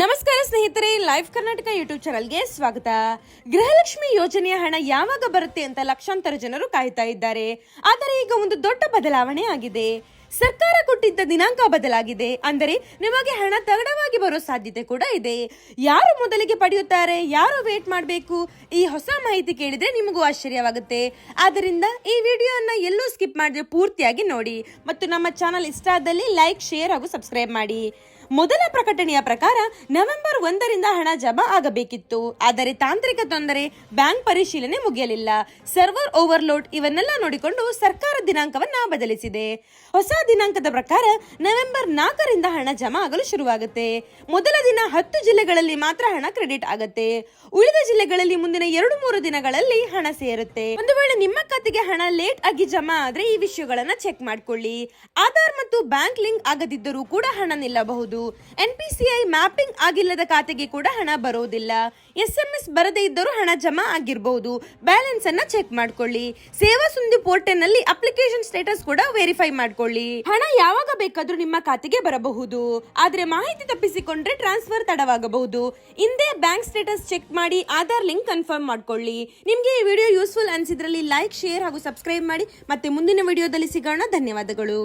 ನಮಸ್ಕಾರ ಸ್ನೇಹಿತರೆ live Karnataka YouTube ಚಾನಲ್ಗೆ ಸ್ವಾಗತ. ಗೃಹಲಕ್ಷ್ಮಿ ಯೋಜನೆಯ ಹಣ ಯಾವಾಗ ಬರುತ್ತೆ ಅಂತ ಲಕ್ಷಾಂತರ ಜನರು ಕಾಯ್ತಾ ಇದ್ದಾರೆ. ಆದರೆ ಈಗ ಒಂದು ದೊಡ್ಡ ಬದಲಾವಣೆ ಆಗಿದೆ. ಸರ್ಕಾರ ಕೊಟ್ಟಿದ್ದ ದಿನಾಂಕ ಬದಲಾಗಿದೆ. ಅಂದರೆ ನಿಮಗೆ ಹಣ ತಗಡವಾಗಿ ಬರೋ ಸಾಧ್ಯತೆ ಕೂಡ ಇದೆ. ಯಾರು ಮೊದಲಿಗೆ ಪಡೆಯುತ್ತಾರೆ, ಯಾರು ವೇಟ್ ಮಾಡಬೇಕು? ಈ ಹೊಸ ಮಾಹಿತಿ ಕೇಳಿದ್ರೆ ನಿಮಗೂ ಆಶ್ಚರ್ಯವಾಗುತ್ತೆ. ಆದ್ದರಿಂದ ಈ ವಿಡಿಯೋನ ಎಲ್ಲೂ ಸ್ಕಿಪ್ ಮಾಡದೆ ಪೂರ್ತಿಯಾಗಿ ನೋಡಿ. ಮತ್ತು ನಮ್ಮ ಚಾನಲ್ ಇಷ್ಟ ಆದಲ್ಲಿ ಲೈಕ್ ಶೇರ್ ಹಾಗೂ ಸಬ್ಸ್ಕ್ರೈಬ್ ಮಾಡಿ. ಮೊದಲ ಪ್ರಕಟಣೆಯ ಪ್ರಕಾರ ನವೆಂಬರ್ ಒಂದರಿಂದ ಹಣ ಜಮಾ ಆಗಬೇಕಿತ್ತು. ಆದರೆ ತಾಂತ್ರಿಕ ತೊಂದರೆ ಬ್ಯಾಂಕ್ ಪರಿಶೀಲನೆ ಮುಗಿಯಲಿಲ್ಲ. ಸರ್ವರ್ ಓವರ್ಲೋಡ್ ಇವನ್ನೆಲ್ಲ ನೋಡಿಕೊಂಡು ಸರ್ಕಾರ ದಿನಾಂಕವನ್ನ ಬದಲಿಸಿದೆ. ಹೊಸ ದಿನಾಂಕದ ಪ್ರಕಾರ ನವೆಂಬರ್ ನಾಲ್ಕರಿಂದ ಹಣ ಜಮಾ ಆಗಲು ಶುರುವಾಗುತ್ತೆ. ಮೊದಲ ದಿನ ಹತ್ತು ಜಿಲ್ಲೆಗಳಲ್ಲಿ ಮಾತ್ರ ಹಣ ಕ್ರೆಡಿಟ್ ಆಗುತ್ತೆ. ಉಳಿದ ಜಿಲ್ಲೆಗಳಲ್ಲಿ ಮುಂದಿನ ಎರಡು ಮೂರು ದಿನಗಳಲ್ಲಿ ಹಣ ಸೇರುತ್ತೆ. ಒಂದು ವೇಳೆ ನಿಮ್ಮ ಖಾತೆಗೆ ಹಣ ಲೇಟ್ ಆಗಿ ಜಮಾ ಆದ್ರೆ ಈ ವಿಷಯಗಳನ್ನ ಚೆಕ್ ಮಾಡ್ಕೊಳ್ಳಿ. ಆಧಾರ್ ಮತ್ತು ಬ್ಯಾಂಕ್ ಲಿಂಕ್ ಆಗದಿದ್ದರೂ ಕೂಡ ಹಣ ನಿಲ್ಲಬಹುದು. ಎನ್ಪಿಸಿಐ ಮ್ಯಾಪಿಂಗ್ ಆಗಿಲ್ಲದ ಖಾತೆಗೆ ಕೂಡ ಹಣ ಬರೋದಿಲ್ಲ. ಎಸ್ ಎಂ ಎಸ್ ಬರದೇ ಇದ್ದರೂ ಹಣ ಜಮಾ ಆಗಿರಬಹುದು ಬ್ಯಾಲೆನ್ಸ್ ಅನ್ನ ಚೆಕ್ ಮಾಡ್ಕೊಳ್ಳಿ. ಸೇವಾ ಸುಂದಿ ಪೋರ್ಟಲ್ನಲ್ಲಿ ಅಪ್ಲಿಕೇಶನ್ ಸ್ಟೇಟಸ್ ಕೂಡ ವೆರಿಫೈ ಮಾಡ್ಕೊಳ್ಳಿ. ಹಣ ಯಾವಾಗ ಬೇಕಾದ್ರೂ ನಿಮ್ಮ ಖಾತೆಗೆ ಬರಬಹುದು. ಆದ್ರೆ ಮಾಹಿತಿ ತಪ್ಪಿಸಿಕೊಂಡ್ರೆ ಟ್ರಾನ್ಸ್ಫರ್ ತಡವಾಗಬಹುದು. ಹಿಂದೆ ಬ್ಯಾಂಕ್ ಸ್ಟೇಟಸ್ ಚೆಕ್ ಮಾಡಿ ಆಧಾರ್ ಲಿಂಕ್ ಕನ್ಫರ್ಮ್ ಮಾಡ್ಕೊಳ್ಳಿ. ನಿಮ್ಗೆ ಈ ವಿಡಿಯೋ ಯೂಸ್ಫುಲ್ ಅನ್ಸಿದ್ರಲ್ಲಿ ಲೈಕ್, ಶೇರ್ ಹಾಗೂ ಸಬ್ಸ್ಕ್ರೈಬ್ ಮಾಡಿ. ಮತ್ತೆ ಮುಂದಿನ ವಿಡಿಯೋದಲ್ಲಿ ಸಿಗೋಣ. ಧನ್ಯವಾದಗಳು.